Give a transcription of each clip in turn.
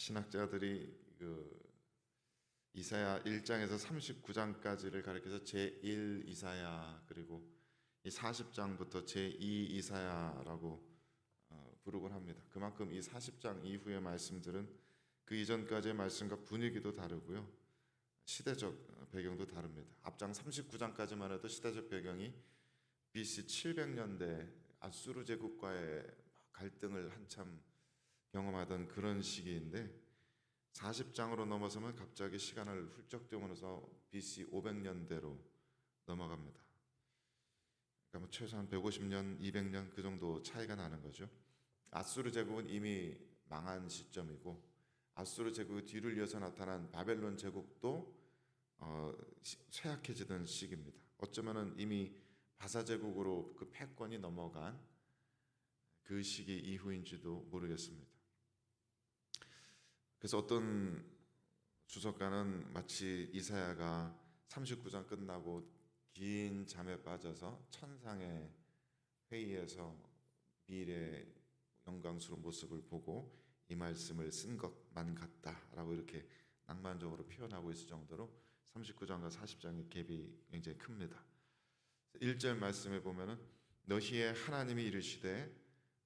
신학자들이 그 이사야 1장에서 39장까지를 가리켜서 제1 이사야 그리고 이 40장부터 제2 이사야라고 어, 부르곤 합니다. 그만큼 이 40장 이후의 말씀들은 그 이전까지의 말씀과 분위기도 다르고요. 시대적 배경도 다릅니다. 앞장 39장까지만 해도 시대적 배경이 BC 700년대 아수르 제국과의 갈등을 한참 경험하던 그런 시기인데 40장으로 넘어서면 갑자기 시간을 훌쩍 뛰어넘어서 BC 500년대로 넘어갑니다. 그러니까 뭐 최소한 150년, 200년 그 정도 차이가 나는 거죠. 아수르 제국은 이미 망한 시점이고 아수르 제국의 뒤를 이어서 나타난 바벨론 제국도 어, 시- 쇠약해지던 시기입니다. 어쩌면은 이미 바사 제국으로 그 패권이 넘어간 그 시기 이후인지도 모르겠습니다. 그래서 어떤 주석가는 마치 이사야가 39장 끝나고 긴 잠에 빠져서 천상의 회의에서 미래 영광스러운 모습을 보고 이 말씀을 쓴 것만 같다라고 이렇게 낭만적으로 표현하고 있을 정도로 39장과 40장의 갭이 굉장히 큽니다. 1절 말씀에 보면은 너희의 하나님이 이르시되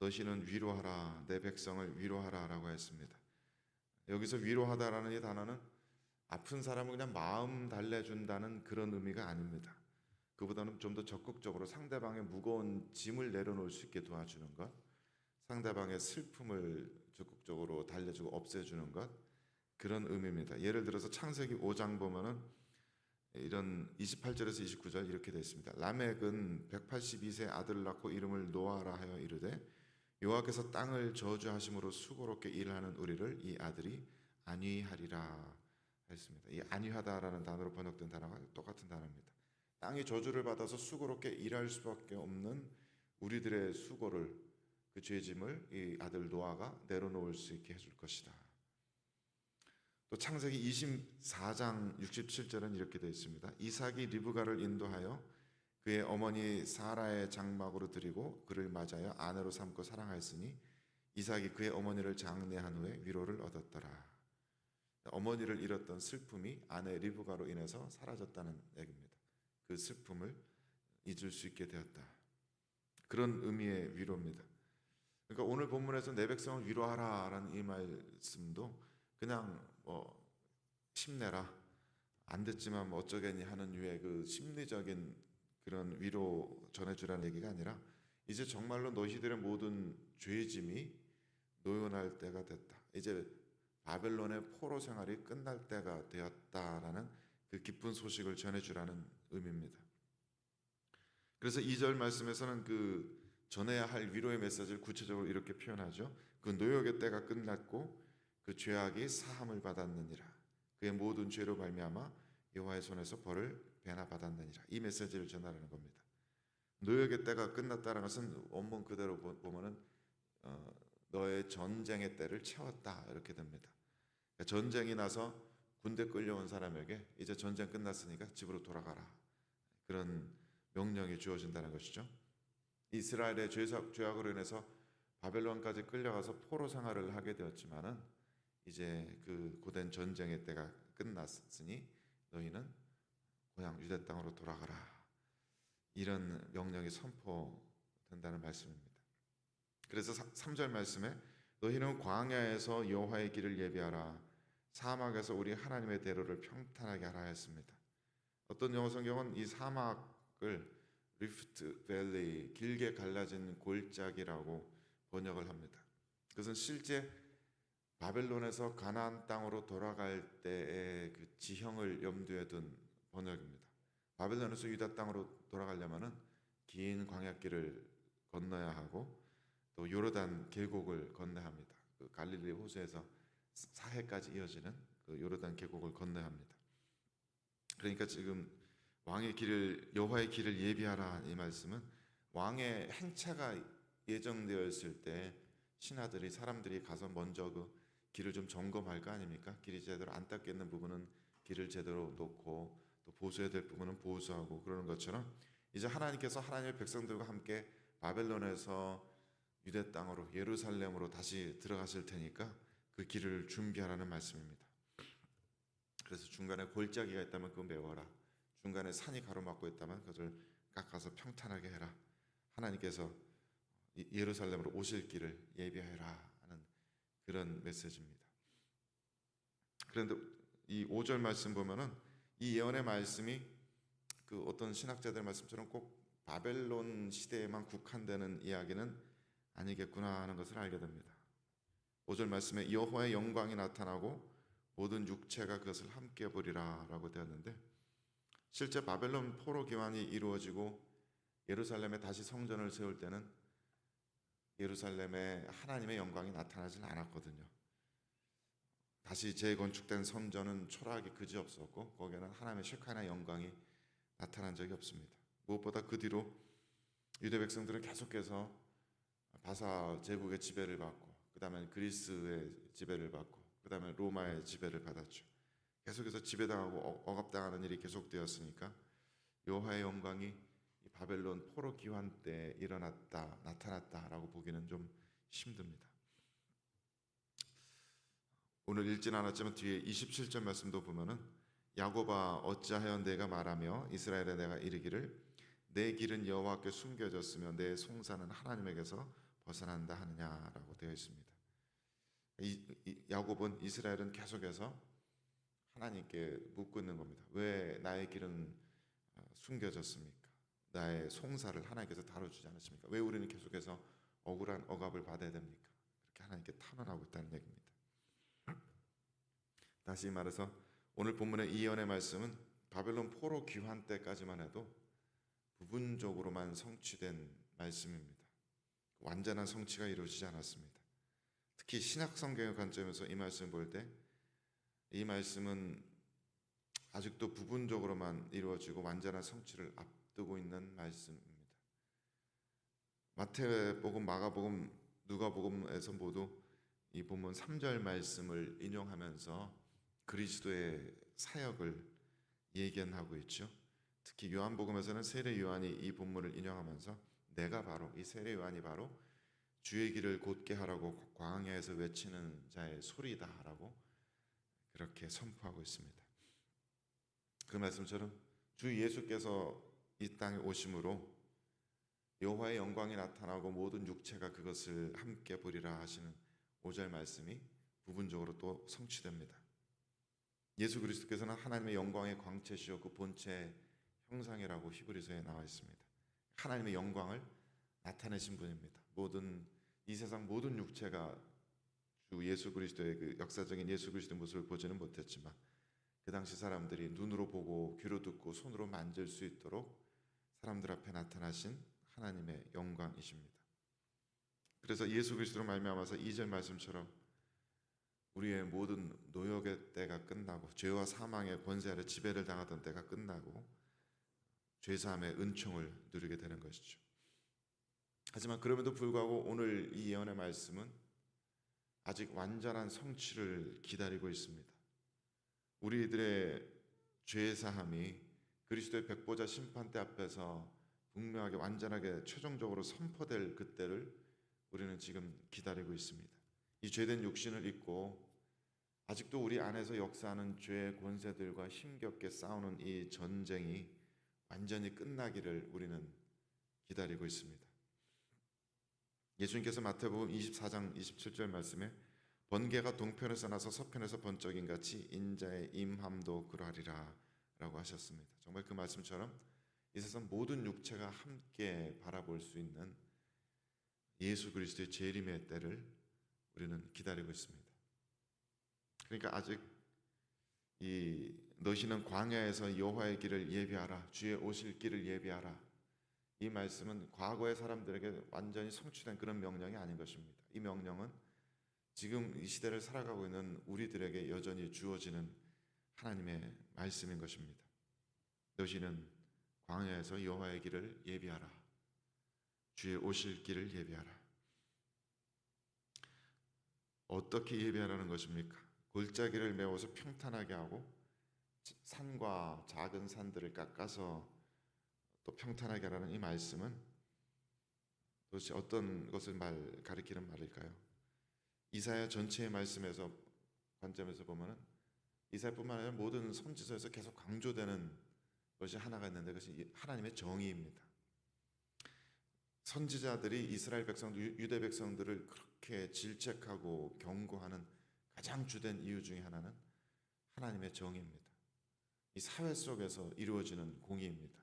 너희는 위로하라 내 백성을 위로하라라고 했습니다. 여기서 위로하다라는 이 단어는 아픈 사람을 그냥 마음 달래준다는 그런 의미가 아닙니다. 그보다는 좀 더 적극적으로 상대방의 무거운 짐을 내려놓을 수 있게 도와주는 것, 상대방의 슬픔을 적극적으로 달래주고 없애주는 것 그런 의미입니다. 예를 들어서 창세기 5장 보면은 이런 28절에서 29절 이렇게 되어 있습니다. 라멕은 182세 아들을 낳고 이름을 노아라 하여 이르되 여호와께서 땅을 저주하심으로 수고롭게 일하는 우리를 이 아들이 안위하리라 했습니다. 이 안위하다라는 단어로 번역된 단어가 똑같은 단어입니다. 땅이 저주를 받아서 수고롭게 일할 수밖에 없는 우리들의 수고를 그 죄짐을 이 아들 노아가 내려놓을 수 있게 해줄 것이다. 또 창세기 24장 67절은 이렇게 되어 있습니다. 이삭이 리브가를 인도하여 그의 어머니 사라의 장막으로 드리고 그를 맞아여 아내로 삼고 사랑하였으니 이삭이 그의 어머니를 장례한 후에 위로를 얻었더라. 어머니를 잃었던 슬픔이 아내 리브가로 인해서 사라졌다는 얘기입니다. 그 슬픔을 잊을 수 있게 되었다. 그런 의미의 위로입니다. 그러니까 오늘 본문에서 내 백성을 위로하라라는 이 말씀도 그냥 뭐 힘내라 안 됐지만 뭐 어쩌겠니 하는 유의 그 심리적인 그런 위로 전해주라는 얘기가 아니라 이제 정말로 너희들의 모든 죄짐이 노연할 때가 됐다. 이제 바벨론의 포로 생활이 끝날 때가 되었다라는 그 기쁜 소식을 전해주라는 의미입니다. 그래서 2절 말씀에서는 그 전해야 할 위로의 메시지를 구체적으로 이렇게 표현하죠. 그 노역의 때가 끝났고 그 죄악이 사함을 받았느니라. 그의 모든 죄로 말미암아 여호와의 손에서 벌을 배나 받았느니라. 이 메시지를 전하라는 겁니다. 노역의 때가 끝났다는 것은 원문 그대로 보- 보면은 어, 너의 전쟁의 때를 채웠다 이렇게 됩니다. 그러니까 전쟁이 나서 군대 끌려온 사람에게 이제 전쟁 끝났으니까 집으로 돌아가라 그런 명령이 주어진다는 것이죠. 이스라엘의 죄악, 죄악으로 인해서 바벨론까지 끌려가서 포로 생활을 하게 되었지만은 이제 그 고된 전쟁의 때가 끝났으니 너희는 고향 유대 땅으로 돌아가라 이런 명령이 선포된다는 말씀입니다. 그래서 3절 말씀에 너희는 광야에서 여호와의 길을 예비하라 사막에서 우리 하나님의 대로를 평탄하게 하라 했습니다. 어떤 영어 성경은 이 사막을 리프트 밸리 길게 갈라진 골짜기라고 번역을 합니다. 그것은 실제 바벨론에서 가나안 땅으로 돌아갈 때의 그 지형을 염두에 둔 번역입니다. 바벨론에서 유다 땅으로 돌아가려면은 긴 광야길을 건너야 하고 또 요르단 계곡을 건너야 합니다. 그 갈릴리 호수에서 사해까지 이어지는 그 요르단 계곡을 건너야 합니다. 그러니까 지금 왕의 길을 여호와의 길을 예비하라 이 말씀은 왕의 행차가 예정되어 있을 때 신하들이 사람들이 가서 먼저 그 길을 좀 점검할 거 아닙니까? 길이 제대로 안 닦여 있는 부분은 길을 제대로 놓고 또 보수해야 될 부분은 보수하고 그러는 것처럼 이제 하나님께서 하나님의 백성들과 함께 바벨론에서 유대 땅으로 예루살렘으로 다시 들어가실 테니까 그 길을 준비하라는 말씀입니다. 그래서 중간에 골짜기가 있다면 그거 메워라. 중간에 산이 가로막고 있다면 그것을 깎아서 평탄하게 해라. 하나님께서 이- 예루살렘으로 오실 길을 예비하라 하는 그런 메시지입니다. 그런데 이 5절 말씀 보면은 이 예언의 말씀이 그 어떤 신학자들 말씀처럼 꼭 바벨론 시대에만 국한되는 이야기는 아니겠구나 하는 것을 알게 됩니다. 5절 말씀에 여호와의 영광이 나타나고 모든 육체가 그것을 함께 보리라라고 되었는데 실제 바벨론 포로 기환이 이루어지고 예루살렘에 다시 성전을 세울 때는 예루살렘에 하나님의 영광이 나타나질 않았거든요. 다시 재건축된 성전은 초라하게 그지없었고 거기에는 하나님의 쉐카나 영광이 나타난 적이 없습니다. 무엇보다 그 뒤로 유대 백성들은 계속해서 바사 제국의 지배를 받고 그다음에 그리스의 지배를 받고 그다음에 로마의 지배를 받았죠. 계속해서 지배당하고 어- 억압당하는 일이 계속되었으니까 여호와의 영광이 이 바벨론 포로 기환 때 일어났다 나타났다라고 보기는 좀 힘듭니다. 오늘 읽진 않았지만 뒤에 27절 말씀도 보면은 야곱아 어찌하여 내가 말하며 이스라엘에 내가 이르기를 내 길은 여호와께 숨겨졌으며 내 송사는 하나님에게서 벗어난다 하느냐라고 되어 있습니다. 이, 이, 야곱은 이스라엘은 계속해서 하나님께 묻고 있는 겁니다. 왜 나의 길은 어, 숨겨졌습니까? 나의 송사를 하나님께서 다뤄주지 않으십니까? 왜 우리는 계속해서 억울한 억압을 받아야 됩니까? 그렇게 하나님께 탄원하고 있다는 얘기입니다. 다시 말해서 오늘 본문의 이 예언의 말씀은 바벨론 포로 귀환 때까지만 해도 부분적으로만 성취된 말씀입니다. 완전한 성취가 이루어지지 않았습니다. 특히 신약 성경의 관점에서 이 말씀을 볼 때 이 말씀은 아직도 부분적으로만 이루어지고 완전한 성취를 앞 두고 있는 말씀입니다. 마태복음, 마가복음, 누가복음에서 모두 이 본문 3절 말씀을 인용하면서 그리스도의 사역을 예견하고 있죠. 특히 요한복음에서는 세례 요한이 이 본문을 인용하면서 내가 바로 이 세례 요한이 바로 주의 길을 곧게 하라고 광야에서 외치는 자의 소리다라고 그렇게 선포하고 있습니다. 그 말씀처럼 주 예수께서 이 땅에 오심으로 여호와의 영광이 나타나고 모든 육체가 그것을 함께 보리라 하시는 5절 말씀이 부분적으로 또 성취됩니다. 예수 그리스도께서는 하나님의 영광의 광채시요 그 본체 형상이라고 히브리서에 나와 있습니다. 하나님의 영광을 나타내신 분입니다. 모든 이 세상 모든 육체가 주 예수 그리스도의 그 역사적인 예수 그리스도의 모습을 보지는 못했지만 그 당시 사람들이 눈으로 보고 귀로 듣고 손으로 만질 수 있도록 사람들 앞에 나타나신 하나님의 영광이십니다. 그래서 예수 그리스도로 말미암아서 2절 말씀처럼 우리의 모든 노역의 때가 끝나고 죄와 사망의 권세 아래 지배를 당하던 때가 끝나고 죄 사함의 은총을 누리게 되는 것이죠. 하지만 그럼에도 불구하고 오늘 이 예언의 말씀은 아직 완전한 성취를 기다리고 있습니다. 우리들의 죄 사함이 그리스도의 백보자 심판대 앞에서 분명하게 완전하게 최종적으로 선포될 그때를 우리는 지금 기다리고 있습니다. 이 죄된 육신을 잊고 아직도 우리 안에서 역사하는 죄의 권세들과 힘겹게 싸우는 이 전쟁이 완전히 끝나기를 우리는 기다리고 있습니다. 예수님께서 마태복음 24장 27절 말씀에 번개가 동편에서 나서 서편에서 번쩍인 같이 인자의 임함도 그러하리라 라고 하셨습니다. 정말 그 말씀처럼 이 세상 모든 육체가 함께 바라볼 수 있는 예수 그리스도의 재림의 때를 우리는 기다리고 있습니다. 그러니까 아직 이 너희는 광야에서 여호와의 길을 예비하라 주의 오실 길을 예비하라 이 말씀은 과거의 사람들에게 완전히 성취된 그런 명령이 아닌 것입니다. 이 명령은 지금 이 시대를 살아가고 있는 우리들에게 여전히 주어지는 하나님의 말씀인 것입니다. 너희는 광야에서 여호와의 길을 예비하라 주의 오실 길을 예비하라 어떻게 예비하라는 것입니까? 골짜기를 메워서 평탄하게 하고 산과 작은 산들을 깎아서 또 평탄하게 하라는 이 말씀은 도대체 어떤 것을 말 가리키는 말일까요? 이사야 전체의 말씀에서 관점에서 보면은 이사야뿐만 아니라 모든 선지서에서 계속 강조되는 것이 하나가 있는데 그것이 이- 하나님의 정의입니다. 선지자들이 이스라엘 백성들, 유- 유대 백성들을 그렇게 질책하고 경고하는 가장 주된 이유 중에 하나는 하나님의 정의입니다. 이 사회 속에서 이루어지는 공의입니다.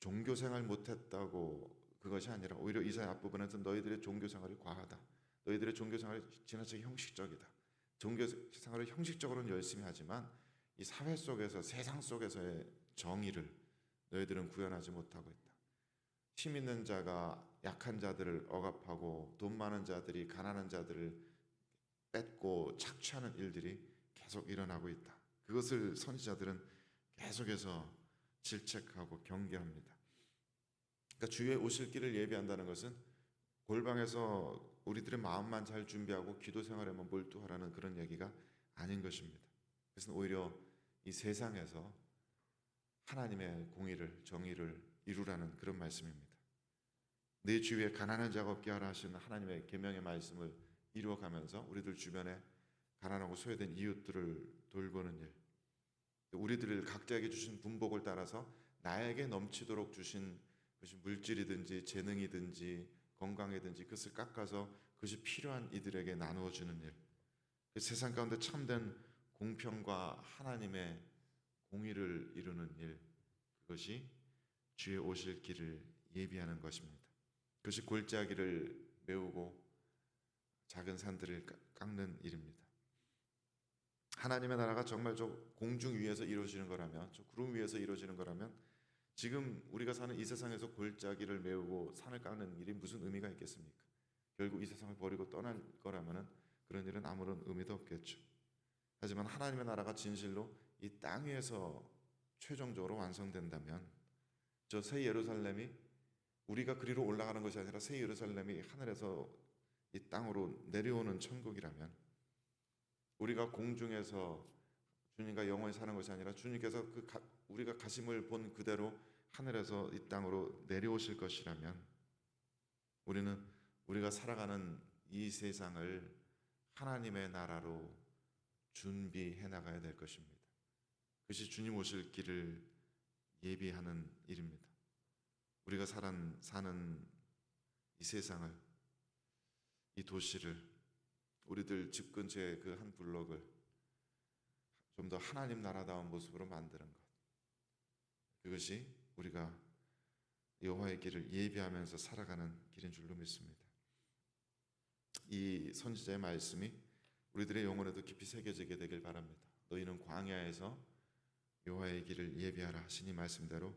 종교 생활 못했다고 그것이 아니라 오히려 이사야 앞부분에서 너희들의 종교 생활이 과하다. 너희들의 종교 생활이 지나치게 형식적이다. 종교 생활을 형식적으로는 열심히 하지만 이 사회 속에서 세상 속에서의 정의를 너희들은 구현하지 못하고 있다. 힘 있는 자가 약한 자들을 억압하고 돈 많은 자들이 가난한 자들을 뺏고 착취하는 일들이 계속 일어나고 있다. 그것을 선지자들은 계속해서 질책하고 경계합니다. 그러니까 주의 오실 길을 예비한다는 것은 골방에서 우리들의 마음만 잘 준비하고 기도 생활에만 몰두하라는 그런 얘기가 아닌 것입니다. 그것은 오히려 이 세상에서 하나님의 공의를 정의를 이루라는 그런 말씀입니다. 내 주위에 가난한 자가 없게 하라 하시는 하나님의 계명의 말씀을 이루어가면서 우리들 주변에 가난하고 소외된 이웃들을 돌보는 일, 우리들을 각자에게 주신 분복을 따라서 나에게 넘치도록 주신 그것이 물질이든지 재능이든지 건강이든지 그것을 깎아서 그것이 필요한 이들에게 나누어 주는 일. 그 세상 가운데 참된 공평과 하나님의 공의를 이루는 일. 그것이 주의 오실 길을 예비하는 것입니다. 그것이 골짜기를 메우고 작은 산들을 깎- 깎는 일입니다. 하나님의 나라가 정말 저 공중 위에서 이루어지는 거라면, 저 구름 위에서 이루어지는 거라면, 지금 우리가 사는 이 세상에서 골짜기를 메우고 산을 깎는 일이 무슨 의미가 있겠습니까? 결국 이 세상을 버리고 떠날 거라면은 그런 일은 아무런 의미도 없겠죠. 하지만 하나님의 나라가 진실로 이 땅 위에서 최종적으로 완성된다면 저 새 예루살렘이 우리가 그리로 올라가는 것이 아니라 새 예루살렘이 하늘에서 이 땅으로 내려오는 천국이라면 우리가 공중에서 주님과 영원히 사는 것이 아니라 주님께서 그 가- 우리가 가심을 본 그대로 하늘에서 이 땅으로 내려오실 것이라면 우리는 우리가 살아가는 이 세상을 하나님의 나라로 준비해 나가야 될 것입니다. 그것이 주님 오실 길을 예비하는 일입니다. 우리가 사는, 사는 이 세상을 이 도시를 우리들 집 근처의 그 한 블록을 좀 더 하나님 나라다운 모습으로 만드는 것. 그것이 우리가 여호와의 길을 예비하면서 살아가는 길인 줄로 믿습니다. 이 선지자의 말씀이 우리들의 영혼에도 깊이 새겨지게 되길 바랍니다. 너희는 광야에서 여호와의 길을 예비하라 하시니 말씀대로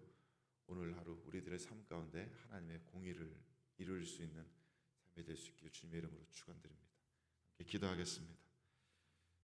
오늘 하루 우리들의 삶 가운데 하나님의 공의를 이룰 수 있는 삶이 될 수 있기를 주님의 이름으로 축원드립니다. 함께 기도하겠습니다.